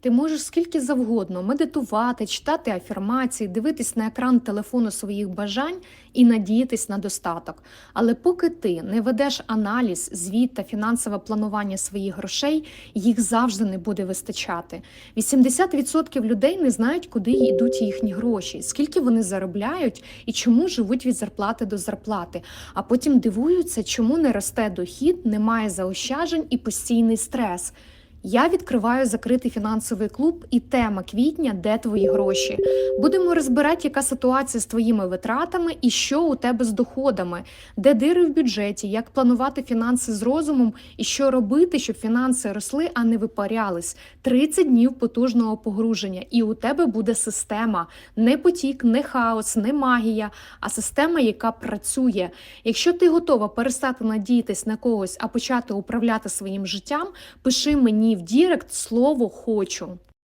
Ти можеш скільки завгодно медитувати, читати афірмації, дивитись на екран телефону своїх бажань і надіятись на достаток. Але поки ти не ведеш аналіз, звіт та фінансове планування своїх грошей, їх завжди не буде вистачати. 80% людей не знають, куди йдуть їхні гроші, скільки вони заробляють і чому живуть від зарплати до зарплати. А потім дивуються, чому не росте дохід, немає заощаджень і постійний стрес. Я відкриваю закритий фінансовий клуб і тема квітня де твої гроші. Будемо розбирати, яка ситуація з твоїми витратами і що у тебе з доходами, де дири в бюджеті, як планувати фінанси з розумом і що робити, щоб фінанси росли, а не випарялись. 30 днів потужного погруження, і у тебе буде система, не потік, не хаос, не магія, а система, яка працює. Якщо ти готова перестати надіятись на когось, а почати управляти своїм життям, пиши мені в Дірект слово хочу.